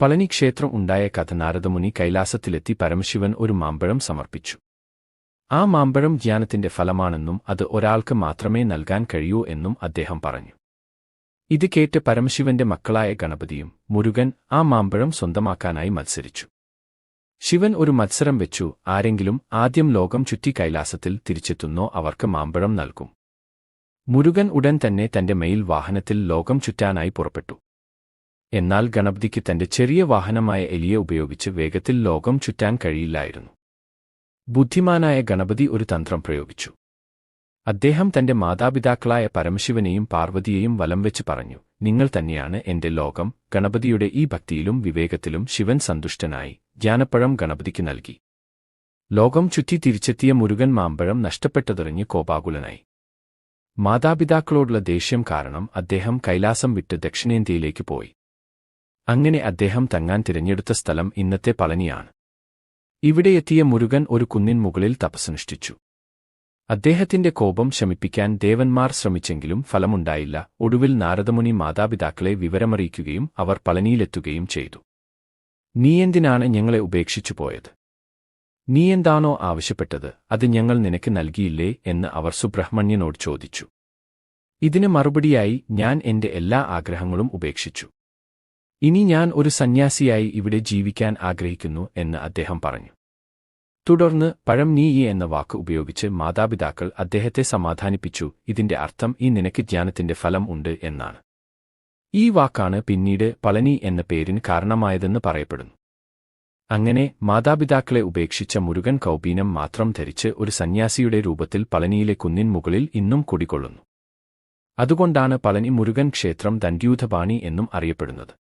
പളനി ക്ഷേത്രം ഉണ്ടായ കഥ നാരദമുനി കൈലാസത്തിലെത്തി പരമശിവൻ ഒരു മാമ്പഴം സമർപ്പിച്ചു. ആ മാമ്പഴം ജ്ഞാനത്തിന്റെ ഫലമാണെന്നും അത് ഒരാൾക്ക് മാത്രമേ നൽകാൻ കഴിയൂ എന്നും അദ്ദേഹം പറഞ്ഞു. ഇത് കേട്ട് പരമശിവന്റെ മക്കളായ ഗണപതിയും മുരുകൻ ആ മാമ്പഴം സ്വന്തമാക്കാനായി മത്സരിച്ചു. ശിവൻ ഒരു മത്സരം വെച്ചു ആരെങ്കിലും ആദ്യം ലോകം ചുറ്റി കൈലാസത്തിൽ തിരിച്ചെത്തുന്നോ അവർക്ക് മാമ്പഴം നൽകും. മുരുകൻ ഉടൻ തന്നെ തന്റെ മെയിൽ വാഹനത്തിൽ ലോകം ചുറ്റാനായി പുറപ്പെട്ടു. എന്നാൽ ഗണപതിക്ക് തന്റെ ചെറിയ വാഹനമായ എലിയെ ഉപയോഗിച്ച് വേഗത്തിൽ ലോകം ചുറ്റാൻ കഴിയില്ലായിരുന്നു. ബുദ്ധിമാനായ ഗണപതി ഒരു തന്ത്രം പ്രയോഗിച്ചു. അദ്ദേഹം തന്റെ മാതാപിതാക്കളായ പരമശിവനെയും പാർവതിയെയും വലം വെച്ച് പറഞ്ഞു നിങ്ങൾ തന്നെയാണ് എന്റെ ലോകം ഗണപതിയുടെ ഈ ഭക്തിയിലും വിവേകത്തിലും ശിവൻ സന്തുഷ്ടനായി ജ്ഞാനപ്പഴം ഗണപതിക്ക് നൽകി. ലോകം ചുറ്റി തിരിച്ചെത്തിയ മുരുകൻ മാമ്പഴം നഷ്ടപ്പെട്ടതെറിഞ്ഞ് കോപാകുലനായി. മാതാപിതാക്കളോടുള്ള ദേഷ്യം കാരണം അദ്ദേഹം കൈലാസം വിട്ട് ദക്ഷിണേന്ത്യയിലേക്ക് പോയി. അങ്ങനെ അദ്ദേഹം തങ്ങാൻ തിരഞ്ഞെടുത്ത സ്ഥലം ഇന്നത്തെ പളനിയാണ്. ഇവിടെയെത്തിയ മുരുകൻ ഒരു കുന്നിൻ മുകളിൽ തപസ്സനുഷ്ഠിച്ചു. അദ്ദേഹത്തിന്റെ കോപം ശമിപ്പിക്കാൻ ദേവന്മാർ ശ്രമിച്ചെങ്കിലും ഫലമുണ്ടായില്ല. ഒടുവിൽ നാരദമുനി മാതാപിതാക്കളെ വിവരമറിയിക്കുകയും അവർ പളനിയിലെത്തുകയും ചെയ്തു. നീയെന്തിനാണ് ഞങ്ങളെ ഉപേക്ഷിച്ചു പോയത്? നീയെന്താണോ ആവശ്യപ്പെട്ടത്? അത് ഞങ്ങൾ നിനക്ക് നൽകിയില്ലേ? എന്ന് അവർ സുബ്രഹ്മണ്യനോട് ചോദിച്ചു. ഇതിന് മറുപടിയായി ഞാൻ എന്റെ എല്ലാ ആഗ്രഹങ്ങളും ഉപേക്ഷിച്ചു. ഇനി ഞാൻ ഒരു സന്യാസിയായി ഇവിടെ ജീവിക്കാൻ ആഗ്രഹിക്കുന്നു എന്ന് അദ്ദേഹം പറഞ്ഞു. തുടർന്ന് പഴം നീ ഈ എന്ന വാക്ക് ഉപയോഗിച്ച് മാതാപിതാക്കൾ അദ്ദേഹത്തെ സമാധാനിപ്പിച്ചു ഇതിന്റെ അർത്ഥം ഈ നിനക്ക് ജ്ഞാനത്തിന്റെ ഫലം ഉണ്ട് എന്നാണ്. ഈ വാക്കാണ് പിന്നീട് പളനി എന്ന പേരിന് കാരണമായതെന്ന് പറയപ്പെടുന്നു. അങ്ങനെ മാതാപിതാക്കളെ ഉപേക്ഷിച്ച മുരുകൻ കൗപീനം മാത്രം ധരിച്ച് ഒരു സന്യാസിയുടെ രൂപത്തിൽ പളനിയിലെ കുന്നിൻ മുകളിൽ ഇന്നും കുടികൊള്ളുന്നു. അതുകൊണ്ടാണ് പളനി മുരുകൻ ക്ഷേത്രം ദണ്ഡ്യൂധപാണി എന്നും അറിയപ്പെടുന്നത്.